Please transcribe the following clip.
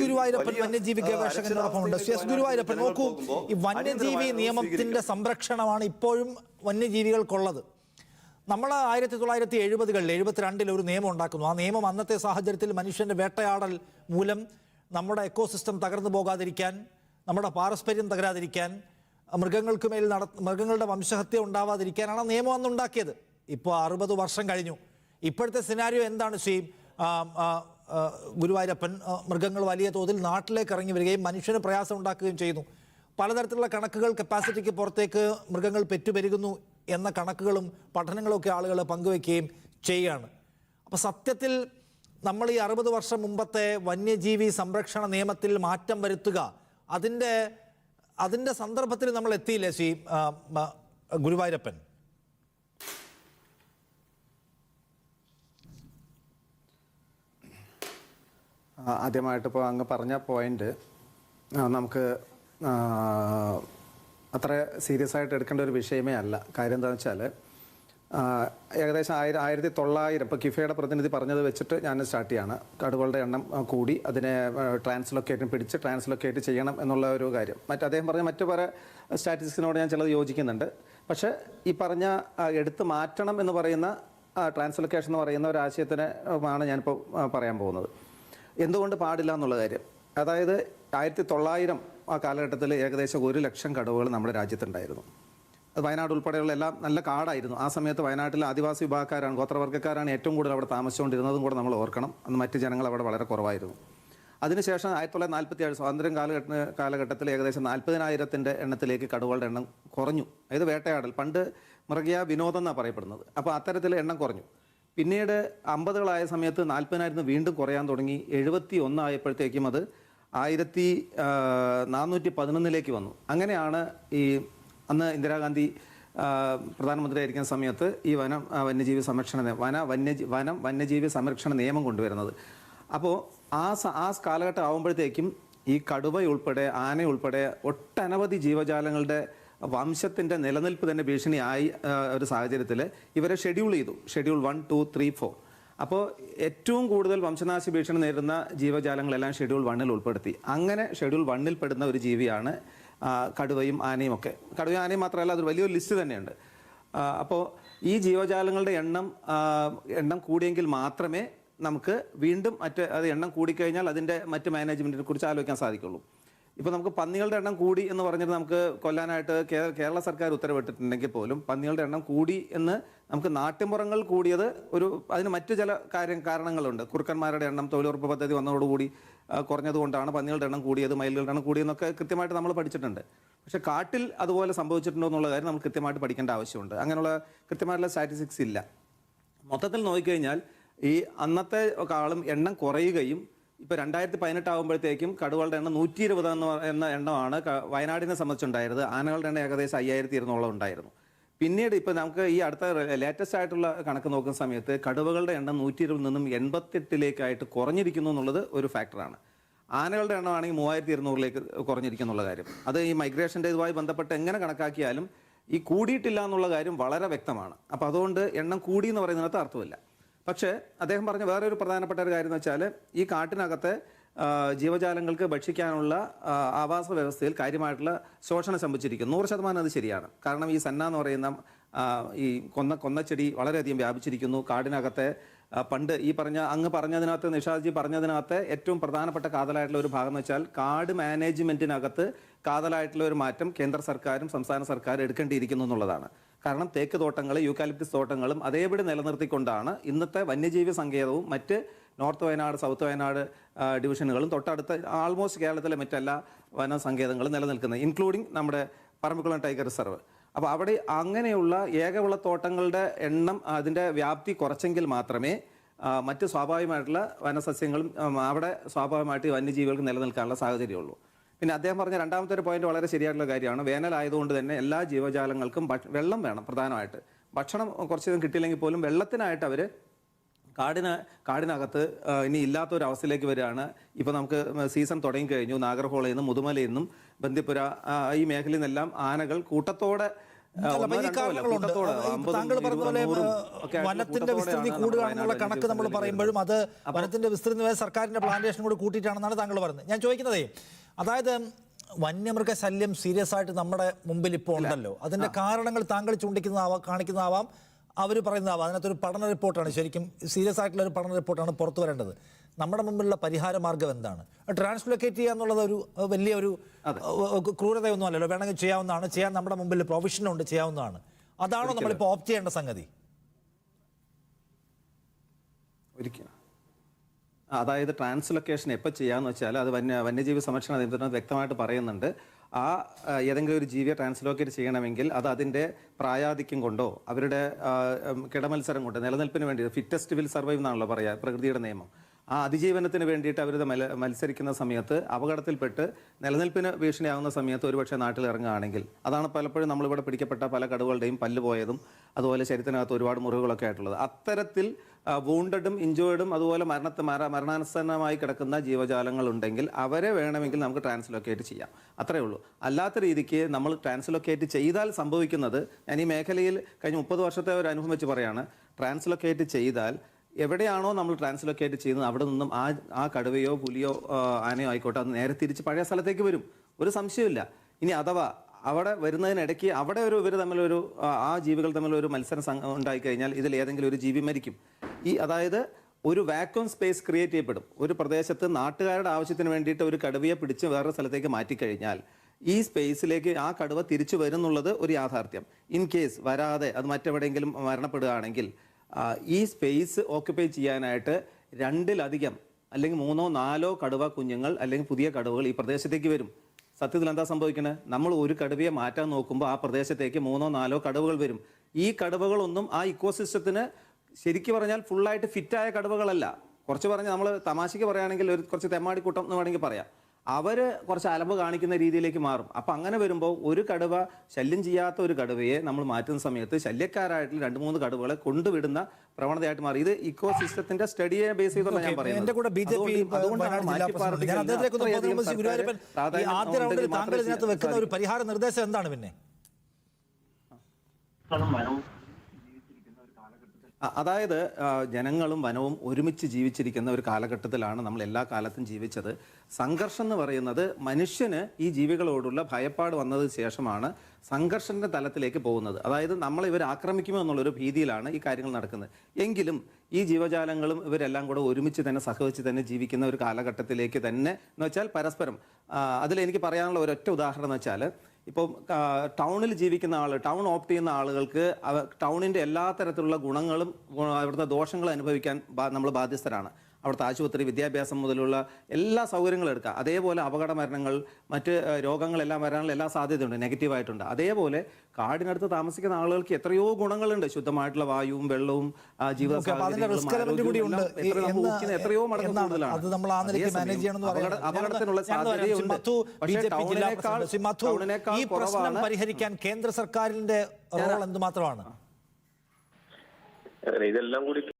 ഗുരുവായൂരപ്പൻ വന്യജീവി ഗവേഷകനോടൊപ്പമുണ്ട് C S Guruvayurappan നോക്കൂ ഈ വന്യജീവി നിയമത്തിന്റെ സംരക്ഷണമാണ് ഇപ്പോഴും വന്യജീവികൾക്കുള്ളത്. നമ്മൾ ആയിരത്തി തൊള്ളായിരത്തി എഴുപതുകളിൽ എഴുപത്തിരണ്ടിൽ ഒരു നിയമം ഉണ്ടാക്കുന്നു. ആ നിയമം അന്നത്തെ സാഹചര്യത്തിൽ മനുഷ്യന്റെ വേട്ടയാടൽ മൂലം നമ്മുടെ എക്കോസിസ്റ്റം തകർന്നു പോകാതിരിക്കാൻ നമ്മുടെ പാരസ്പര്യം തകരാതിരിക്കാൻ മൃഗങ്ങൾക്ക് മേൽ നട മൃഗങ്ങളുടെ വംശഹത്യ ഉണ്ടാവാതിരിക്കാനാണ് ആ നിയമം അന്ന് ഉണ്ടാക്കിയത് ഇപ്പോൾ അറുപത് വർഷം കഴിഞ്ഞു. ഇപ്പോഴത്തെ സിനാരിയോ എന്താണ് ശ്രീ ഗുരുവായൂരപ്പൻ മൃഗങ്ങൾ വലിയ തോതിൽ നാട്ടിലേക്ക് ഇറങ്ങി വരികയും മനുഷ്യന് പ്രയാസം ഉണ്ടാക്കുകയും ചെയ്യുന്നു. പലതരത്തിലുള്ള കണക്കുകൾ കപ്പാസിറ്റിക്ക് പുറത്തേക്ക് മൃഗങ്ങൾ പെറ്റുപെരുകുന്നു എന്ന കണക്കുകളും പഠനങ്ങളൊക്കെ ആളുകൾ പങ്കുവെക്കുകയും ചെയ്യുകയാണ്. അപ്പോൾ സത്യത്തിൽ നമ്മൾ ഈ അറുപത് വർഷം മുമ്പത്തെ വന്യജീവി സംരക്ഷണ നിയമത്തിൽ മാറ്റം വരുത്തുക അതിന്റെ അതിന്റെ സന്ദർഭത്തിൽ നമ്മൾ എത്തിയില്ലേ ശ്രീ ഗുരുവായൂരപ്പൻ? ആദ്യമായിട്ട് ഇപ്പോൾ അങ്ങ് പറഞ്ഞ പോയിന്റ് നമുക്ക് അത്ര സീരിയസ് ആയിട്ട് എടുക്കേണ്ട ഒരു വിഷയമേ അല്ല. കാര്യം എന്താണെന്ന് വെച്ചാൽ ഏകദേശം ആയിരം ആയിരത്തി തൊള്ളായിരം ഇപ്പോൾ കിഫയുടെ പ്രതിനിധി പറഞ്ഞത് വെച്ചിട്ട് ഞാൻ സ്റ്റാർട്ട് ചെയ്യാണ്. കടുകളുടെ എണ്ണം കൂടി അതിനെ ട്രാൻസ്ലൊക്കേറ്റ് പിടിച്ച് ട്രാൻസ്ലൊക്കേറ്റ് ചെയ്യണം എന്നുള്ള ഒരു കാര്യം. മറ്റ് അദ്ദേഹം പറഞ്ഞ മറ്റു പല സ്റ്റാറ്റിസ്റ്റിക്സിനോട് ഞാൻ ചിലത് യോജിക്കുന്നുണ്ട്. പക്ഷേ ഈ പറഞ്ഞ എടുത്ത് മാറ്റണം എന്ന് പറയുന്ന ട്രാൻസ്ലൊക്കേഷൻ എന്ന് പറയുന്ന ഒരു ആശയത്തിന് ആണ് ഞാനിപ്പോൾ പറയാൻ പോകുന്നത്. എന്തുകൊണ്ട് പാടില്ല എന്നുള്ള കാര്യം. അതായത് ആയിരത്തി തൊള്ളായിരം ആ കാലഘട്ടത്തിൽ ഏകദേശം ഒരു ലക്ഷം കടുവകൾ നമ്മുടെ രാജ്യത്തുണ്ടായിരുന്നു. അത് വയനാട് ഉൾപ്പെടെയുള്ള എല്ലാം നല്ല കാടായിരുന്നു. ആ സമയത്ത് വയനാട്ടിലെ ആദിവാസി വിഭാഗക്കാരാണ് ഗോത്രവർഗക്കാരാണ് ഏറ്റവും കൂടുതൽ അവിടെ താമസിച്ചുകൊണ്ടിരുന്നതും കൂടെ നമ്മൾ ഓർക്കണം. അന്ന് മറ്റ് ജനങ്ങൾ അവിടെ വളരെ കുറവായിരുന്നു. അതിനുശേഷം ആയിരത്തി തൊള്ളായിരത്തി നാൽപ്പത്തി ഏഴ് സ്വാതന്ത്ര്യം കാലഘട്ട കാലഘട്ടത്തിൽ ഏകദേശം നാൽപ്പതിനായിരത്തിന്റെ എണ്ണത്തിലേക്ക് കടുവകളുടെ എണ്ണം കുറഞ്ഞു. അതായത് വേട്ടയാടൽ. പണ്ട് മൃഗയാ വിനോദം എന്നാണ് പറയപ്പെടുന്നത്. അപ്പോൾ അത്തരത്തിൽ എണ്ണം കുറഞ്ഞു. പിന്നീട് അമ്പതുകളായ സമയത്ത് നാൽപ്പതിനായിരുന്നു വീണ്ടും കുറയാൻ തുടങ്ങി. എഴുപത്തി ഒന്നായപ്പോഴത്തേക്കും അത് ആയിരത്തി നാനൂറ്റി പതിനൊന്നിലേക്ക് വന്നു. അങ്ങനെയാണ് ഈ അന്ന് ഇന്ദിരാഗാന്ധി പ്രധാനമന്ത്രി പ്രധാനമന്ത്രിയായിരിക്കുന്ന സമയത്ത് ഈ വനം വന്യജീവി സംരക്ഷണ വന വന്യ വനം വന്യജീവി സംരക്ഷണ നിയമം കൊണ്ടുവരുന്നത്. അപ്പോൾ ആ ആ കാലഘട്ടം ആകുമ്പോഴത്തേക്കും ഈ കടുവ ഉൾപ്പെടെ ഉൾപ്പെടെ ഒട്ടനവധി ജീവജാലങ്ങളുടെ വംശത്തിന്റെ നിലനിൽപ്പ് തന്നെ ഭീഷണിയായി ഒരു സാഹചര്യത്തിൽ ഇവരെ ഷെഡ്യൂൾ ചെയ്തു. Schedule one two three four അപ്പോൾ ഏറ്റവും കൂടുതൽ വംശനാശ ഭീഷണി നേരിടുന്ന ജീവജാലങ്ങളെല്ലാം ഷെഡ്യൂൾ വണ്ണിൽ ഉൾപ്പെടുത്തി. അങ്ങനെ ഷെഡ്യൂൾ വണ്ണിൽ പെടുന്ന ഒരു ജീവിയാണ് കടുവയും ആനയും ഒക്കെ. കടുവയും ആനയും മാത്രമല്ല അതൊരു വലിയൊരു ലിസ്റ്റ് തന്നെയുണ്ട്. അപ്പോൾ ഈ ജീവജാലങ്ങളുടെ എണ്ണം എണ്ണം കൂടിയെങ്കിൽ മാത്രമേ നമുക്ക് വീണ്ടും മറ്റ് അത് എണ്ണം കൂടിക്കഴിഞ്ഞാൽ അതിന്റെ മറ്റ് മാനേജ്മെന്റിനെ കുറിച്ച് ആലോചിക്കാൻ സാധിക്കുള്ളൂ. ഇപ്പോൾ നമുക്ക് പന്നികളുടെ എണ്ണം കൂടി എന്ന് പറഞ്ഞിട്ട് നമുക്ക് കൊല്ലാനായിട്ട് കേരള സർക്കാർ ഉത്തരവിട്ടിട്ടുണ്ടെങ്കിൽ പോലും പന്നികളുടെ എണ്ണം കൂടി എന്ന് നമുക്ക് നാട്ടിൻപുറങ്ങൾ കൂടിയത് ഒരു അതിന് മറ്റു ചില കാര്യം കാരണങ്ങളുണ്ട്. കുറുക്കന്മാരുടെ എണ്ണം തൊഴിലുറപ്പ് പദ്ധതി വന്നതോടുകൂടി കുറഞ്ഞതുകൊണ്ടാണ് പന്നികളുടെ എണ്ണം കൂടിയത് മയിലുകളുടെ എണ്ണം കൂടിയെന്നൊക്കെ കൃത്യമായിട്ട് നമ്മൾ പഠിച്ചിട്ടുണ്ട്. പക്ഷെ കാട്ടിൽ അതുപോലെ സംഭവിച്ചിട്ടുണ്ടോ എന്നുള്ള കാര്യം നമ്മൾ കൃത്യമായിട്ട് പഠിക്കേണ്ട ആവശ്യമുണ്ട്. അങ്ങനെയുള്ള കൃത്യമായിട്ടുള്ള സ്റ്റാറ്റിസ്റ്റിക്സ് ഇല്ല. മൊത്തത്തിൽ നോക്കിക്കഴിഞ്ഞാൽ ഈ അന്നത്തെ കാളും എണ്ണം കുറയുകയും ഇപ്പോൾ രണ്ടായിരത്തി പതിനെട്ട് ആകുമ്പോഴത്തേക്കും കടുവകളുടെ എണ്ണം നൂറ്റി ഇരുപത് എന്ന് എന്ന എണ്ണമാണ് വയനാടിനെ സംബന്ധിച്ചുണ്ടായിരുന്നത്. ആനകളുടെ എണ്ണം ഏകദേശം അയ്യായിരത്തി ഇരുന്നോളം ഉണ്ടായിരുന്നു. പിന്നീട് ഇപ്പോൾ നമുക്ക് ഈ അടുത്ത ലേറ്റസ്റ്റ് ആയിട്ടുള്ള കണക്ക് നോക്കുന്ന സമയത്ത് കടുവകളുടെ എണ്ണം നൂറ്റി ഇരുപതിൽ നിന്നും എൺപത്തെട്ടിലേക്കായിട്ട് കുറഞ്ഞിരിക്കുന്നു എന്നുള്ളത് ഒരു ഫാക്ടറാണ് ആനകളുടെ എണ്ണമാണെങ്കിൽ മൂവായിരത്തി ഇരുന്നൂറിലേക്ക് കുറഞ്ഞിരിക്കുന്നുള്ള കാര്യം. അത് ഈ മൈഗ്രേഷന്റെ ഇതുമായി ബന്ധപ്പെട്ട് എങ്ങനെ കണക്കാക്കിയാലും ഈ കൂടിയിട്ടില്ല എന്നുള്ള കാര്യം വളരെ വ്യക്തമാണ്. അപ്പോൾ അതുകൊണ്ട് എണ്ണം കൂടി എന്ന് പറയുന്നതിനകത്ത് അർത്ഥമില്ല. പക്ഷേ അദ്ദേഹം പറഞ്ഞ വേറെ ഒരു പ്രധാനപ്പെട്ട ഒരു കാര്യം എന്ന് വെച്ചാൽ ഈ കാട്ടിനകത്തെ ജീവജാലങ്ങൾക്ക് ഭക്ഷിക്കാനുള്ള ആവാസ വ്യവസ്ഥയിൽ കാര്യമായിട്ടുള്ള ശോഷണം സംഭവിച്ചിരിക്കുന്നു നൂറ് ശതമാനം അത് ശരിയാണ്. കാരണം ഈ സന്ന എന്ന് പറയുന്ന ഈ കൊന്ന കൊന്നച്ചെടി വളരെയധികം വ്യാപിച്ചിരിക്കുന്നു. കാടിനകത്തെ പണ്ട് ഈ പറഞ്ഞ അങ്ങ് പറഞ്ഞതിനകത്ത് നിഷാദ്ജി പറഞ്ഞതിനകത്ത് ഏറ്റവും പ്രധാനപ്പെട്ട കാതലായിട്ടുള്ള ഒരു ഭാഗം എന്ന് വെച്ചാൽ കാട് മാനേജ്മെന്റിനകത്ത് കാതലായിട്ടുള്ള ഒരു മാറ്റം കേന്ദ്ര സർക്കാരും സംസ്ഥാന സർക്കാരും എടുക്കേണ്ടിയിരിക്കുന്നു എന്നുള്ളതാണ്. കാരണം തേക്ക് തോട്ടങ്ങൾ യൂക്കാലിപ്റ്റിസ് തോട്ടങ്ങളും അതേപടി നിലനിർത്തിക്കൊണ്ടാണ് ഇന്നത്തെ വന്യജീവി സങ്കേതവും മറ്റ് നോർത്ത് വയനാട് സൗത്ത് വയനാട് ഡിവിഷനുകളും തൊട്ടടുത്ത ആൾമോസ്റ്റ് കേരളത്തിലെ മറ്റെല്ലാ വന സങ്കേതങ്ങളും നിലനിൽക്കുന്നത് ഇൻക്ലൂഡിങ് നമ്മുടെ പറമ്പിക്കുളം ടൈഗർ റിസർവ്. അപ്പോൾ അവിടെ അങ്ങനെയുള്ള ഏകവിളത്തോട്ടങ്ങളുടെ എണ്ണം അതിന്റെ വ്യാപ്തി കുറച്ചെങ്കിൽ മാത്രമേ മറ്റ് സ്വാഭാവികമായിട്ടുള്ള വനസസ്യങ്ങളും അവിടെ സ്വാഭാവികമായിട്ട് വന്യജീവികൾക്ക് നിലനിൽക്കാനുള്ള സാഹചര്യമുള്ളൂ. പിന്നെ അദ്ദേഹം പറഞ്ഞ രണ്ടാമത്തെ ഒരു പോയിന്റ് വളരെ ശരിയായിട്ടുള്ള കാര്യമാണ്. വേനലായതുകൊണ്ട് തന്നെ എല്ലാ ജീവജാലങ്ങൾക്കും വെള്ളം വേണം പ്രധാനമായിട്ട്. ഭക്ഷണം കുറച്ചധികം കിട്ടിയില്ലെങ്കിൽ പോലും വെള്ളത്തിനായിട്ട് അവർ കാടിന് കാടിനകത്ത് ഇനി ഇല്ലാത്ത ഒരു അവസ്ഥയിലേക്ക് വരികയാണ്. ഇപ്പോൾ നമുക്ക് സീസൺ തുടങ്ങി കഴിഞ്ഞു നാഗർഹോളയിൽ നിന്നും മുതുമലയിൽ നിന്നും ബന്ദിപ്പുര ഈ മേഖലയിൽ നിന്നെല്ലാം ആനകൾ കൂട്ടത്തോടെ താങ്കൾ പറഞ്ഞ പോലെ വനത്തിന്റെ വിസ്തൃതി കൂട്ടത്തോടെയാണ് കൂടുക എന്നുള്ള വയനാട് കണക്ക് നമ്മൾ പറയുമ്പോഴും അത് വനത്തിന്റെ വിസ്തൃതി സർക്കാരിന്റെ പ്ലാന്റേഷൻ കൂടി കൂട്ടിയിട്ടാണെന്നാണ് താങ്കൾ പറഞ്ഞത്. ഞാൻ ചോദിക്കുന്നതേ അതായത് വന്യമൃഗ ശല്യം സീരിയസ് ആയിട്ട് നമ്മുടെ മുമ്പിൽ ഇപ്പോൾ ഉണ്ടല്ലോ. അതിന്റെ കാരണങ്ങൾ താങ്കൾ ചൂണ്ടിക്കുന്നതാവാം കാണിക്കുന്നതാവാം അവർ പറയുന്നതാവാം. അതിനകത്തൊരു പഠന റിപ്പോർട്ടാണ്. ശരിക്കും സീരിയസ് ആയിട്ടുള്ള ഒരു പഠന റിപ്പോർട്ടാണ് പുറത്തു വരേണ്ടത്. നമ്മുടെ മുമ്പിലുള്ള പരിഹാര മാർഗം എന്താണ്? ട്രാൻസ്ലൊക്കേറ്റ് ചെയ്യുക എന്നുള്ളത് ഒരു വലിയ ഒരു ക്രൂരതയൊന്നും അല്ലല്ലോ വേണമെങ്കിൽ ചെയ്യാവുന്നതാണ്. ചെയ്യാൻ നമ്മുടെ മുമ്പിൽ പ്രൊവിഷനുണ്ട് ചെയ്യാവുന്നതാണ്. അതാണോ നമ്മളിപ്പോൾ ഓപ്റ്റ് ചെയ്യേണ്ട സംഗതി? ഒരിക്കലും. അതായത് ട്രാൻസ്ലൊക്കേഷൻ എപ്പോൾ ചെയ്യാമെന്ന് വെച്ചാൽ അത് വന്യ വന്യജീവി സംരക്ഷണ നിയമത്തിനകത്ത് വ്യക്തമായിട്ട് പറയുന്നുണ്ട്. ആ ഏതെങ്കിലും ഒരു ജീവിയെ ട്രാൻസ്ലോക്കേറ്റ് ചെയ്യണമെങ്കിൽ അത് അതിന്റെ പ്രായാധിക്യം കൊണ്ടോ അവരുടെ കിടമത്സരം കൊണ്ടോ നിലനിൽപ്പിന് വേണ്ടി ഫിറ്റസ്റ്റ് വിൽ സർവൈവ് എന്നാണല്ലോ പറയുക പ്രകൃതിയുടെ നിയമം. ആ അതിജീവനത്തിന് വേണ്ടിയിട്ട് അവർ മത്സരിക്കുന്ന സമയത്ത് അപകടത്തിൽപ്പെട്ട് നിലനിൽപ്പിന് ഭീഷണിയാവുന്ന സമയത്ത് ഒരുപക്ഷെ നാട്ടിൽ ഇറങ്ങുകയാണെങ്കിൽ അതാണ് പലപ്പോഴും നമ്മളിവിടെ പിടിക്കപ്പെട്ട പല കടുവകളുടെയും പല്ല് പോയതും അതുപോലെ ശരീരത്തിനകത്ത് ഒരുപാട് മുറിവുകളൊക്കെ ആയിട്ടുള്ളത്. അത്തരത്തിൽ വൂണ്ടഡും ഇഞ്ചോർഡും അതുപോലെ മരണത്തെ മര മരണാസന്നമായി കിടക്കുന്ന ജീവജാലങ്ങളുണ്ടെങ്കിൽ അവരെ വേണമെങ്കിൽ നമുക്ക് ട്രാൻസ്ലൊക്കേറ്റ് ചെയ്യാം. അത്രേ ഉള്ളൂ. അല്ലാത്ത രീതിക്ക് നമ്മൾ ട്രാൻസ്ലൊക്കേറ്റ് ചെയ്താൽ സംഭവിക്കുന്നത് ഞാൻ ഈ മേഖലയിൽ കഴിഞ്ഞ മുപ്പത് വർഷത്തെ ഒരു അനുഭവം വെച്ച് പറയാണ് ട്രാൻസ്ലൊക്കേറ്റ് ചെയ്താൽ എവിടെയാണോ നമ്മൾ ട്രാൻസ്ലൊക്കേറ്റ് ചെയ്യുന്നത് അവിടെ നിന്നും ആ ആ കടുവയോ പുലിയോ ആനയോ ആയിക്കോട്ടെ അത് നേരെ തിരിച്ച് പഴയ സ്ഥലത്തേക്ക് വരും. ഒരു സംശയമില്ല ഇനി അഥവാ അവിടെ വരുന്നതിനിടയ്ക്ക് അവിടെ ഒരു ഇവർ തമ്മിലൊരു ആ, ജീവികൾ തമ്മിലൊരു മത്സരം ഉണ്ടായി കഴിഞ്ഞാൽ ഇതിൽ ഏതെങ്കിലും ഒരു ജീവി മരിക്കും. ഈ അതായത് ഒരു വാക്വം സ്പേസ് ക്രിയേറ്റ് ചെയ്യപ്പെടും. ഒരു പ്രദേശത്ത് നാട്ടുകാരുടെ ആവശ്യത്തിന് വേണ്ടിയിട്ട് ഒരു കടുവയെ പിടിച്ച് വേറൊരു സ്ഥലത്തേക്ക് മാറ്റിക്കഴിഞ്ഞാൽ ഈ സ്പേസിലേക്ക് ആ കടുവ തിരിച്ചു വരുന്നുള്ളത് ഒരു യാഥാർത്ഥ്യം. ഇൻ കേസ് വരാതെ അത് മറ്റെവിടെയെങ്കിലും മരണപ്പെടുകയാണെങ്കിൽ ഈ സ്പേസ് ഓക്യുപ്പൈ ചെയ്യാനായിട്ട് രണ്ടിലധികം അല്ലെങ്കിൽ മൂന്നോ നാലോ കടുവ കുഞ്ഞുങ്ങൾ അല്ലെങ്കിൽ പുതിയ കടുവകൾ ഈ പ്രദേശത്തേക്ക് വരും. സത്യത്തിൽ എന്താ സംഭവിക്കുന്നത് നമ്മൾ ഒരു കടുവയെ മാറ്റാൻ നോക്കുമ്പോൾ ആ പ്രദേശത്തേക്ക് മൂന്നോ നാലോ കടുവകൾ വരും. ഈ കടുവകളൊന്നും ആ ഇക്കോസിസ്റ്റത്തിന് ശരിക്കും പറഞ്ഞാൽ ഫുള്ളായിട്ട് ഫിറ്റായ കടുവകളല്ല. കുറച്ച് പറഞ്ഞാൽ നമ്മൾ തമാശയ്ക്ക് പറയുകയാണെങ്കിൽ ഒരു കുറച്ച് തെമ്മാടിക്കൂട്ടം എന്ന് വേണമെങ്കിൽ പറയാം. അവർ കുറച്ച് അലമ്പ് കാണിക്കുന്ന രീതിയിലേക്ക് മാറും. അപ്പം അങ്ങനെ വരുമ്പോൾ ഒരു കടുവ ശല്യം ചെയ്യാത്ത ഒരു കടുവയെ നമ്മൾ മാറ്റുന്ന സമയത്ത് ശല്യക്കാരായിട്ടുള്ള രണ്ട് മൂന്ന് കടുവകളെ കൊണ്ടുവിടുന്ന പ്രവണതയായിട്ട് മാറി. ഇത് ഇക്കോ സിസ്റ്റത്തിന്റെ സ്റ്റഡിയെ ബേസ് ചെയ്തുള്ള ഞാൻ പറയുന്നത്. ഒരു പരിഹാര നിർദ്ദേശം എന്താണ് പിന്നെ? അതായത് ജനങ്ങളും വനവും ഒരുമിച്ച് ജീവിച്ചിരിക്കുന്ന ഒരു കാലഘട്ടത്തിലാണ് നമ്മൾ എല്ലാ കാലത്തും ജീവിച്ചത്. സംഘർഷം എന്ന് പറയുന്നത് മനുഷ്യന് ഈ ജീവികളോടുള്ള ഭയപ്പാട് വന്നതിന് ശേഷമാണ് സംഘർഷന്റെ തലത്തിലേക്ക് പോകുന്നത്. അതായത് നമ്മൾ ഇവർ ആക്രമിക്കുമോ എന്നുള്ളൊരു ഭീതിയിലാണ് ഈ കാര്യങ്ങൾ നടക്കുന്നത്. എങ്കിലും ഈ ജീവജാലങ്ങളും ഇവരെല്ലാം കൂടെ ഒരുമിച്ച് തന്നെ സഹകരിച്ച് തന്നെ ജീവിക്കുന്ന ഒരു കാലഘട്ടത്തിലേക്ക് തന്നെ എന്ന് വെച്ചാൽ പരസ്പരം അതിലെനിക്ക് പറയാനുള്ള ഒരൊറ്റ ഉദാഹരണം എന്ന് വെച്ചാൽ ഇപ്പം ടൗണിൽ ജീവിക്കുന്ന ആൾ ടൗൺ ഓപ്റ്റ് ചെയ്യുന്ന ആളുകൾക്ക് ടൗണിന്റെ എല്ലാ തരത്തിലുള്ള ഗുണങ്ങളും ഗുണ- അവിടുത്തെ ദോഷങ്ങളും അനുഭവിക്കാൻ നമ്മൾ ബാധ്യസ്ഥരാണ്. അവിടുത്തെ ആശുപത്രി വിദ്യാഭ്യാസം മുതലുള്ള എല്ലാ സൗകര്യങ്ങളും എടുക്കുക അതേപോലെ അപകട മരണങ്ങൾ മറ്റ് രോഗങ്ങളെല്ലാം വരാനുള്ള എല്ലാ സാധ്യതയുണ്ട്. നെഗറ്റീവായിട്ടുണ്ട് അതേപോലെ കാടിനടുത്ത് താമസിക്കുന്ന ആളുകൾക്ക് എത്രയോ ഗുണങ്ങളുണ്ട്. ശുദ്ധമായിട്ടുള്ള വായുവും വെള്ളവും ജീവിത എത്രയോ മടങ്ങ് കൂടുതലാണ് അപകടത്തിനുള്ള സാധ്യതയുണ്ട്. ഈ പ്രശ്നം പരിഹരിക്കാൻ കേന്ദ്ര സർക്കാരിന്റെ റോൾ എന്തുമാത്രമാണ്? ഇതെല്ലാം കൂടി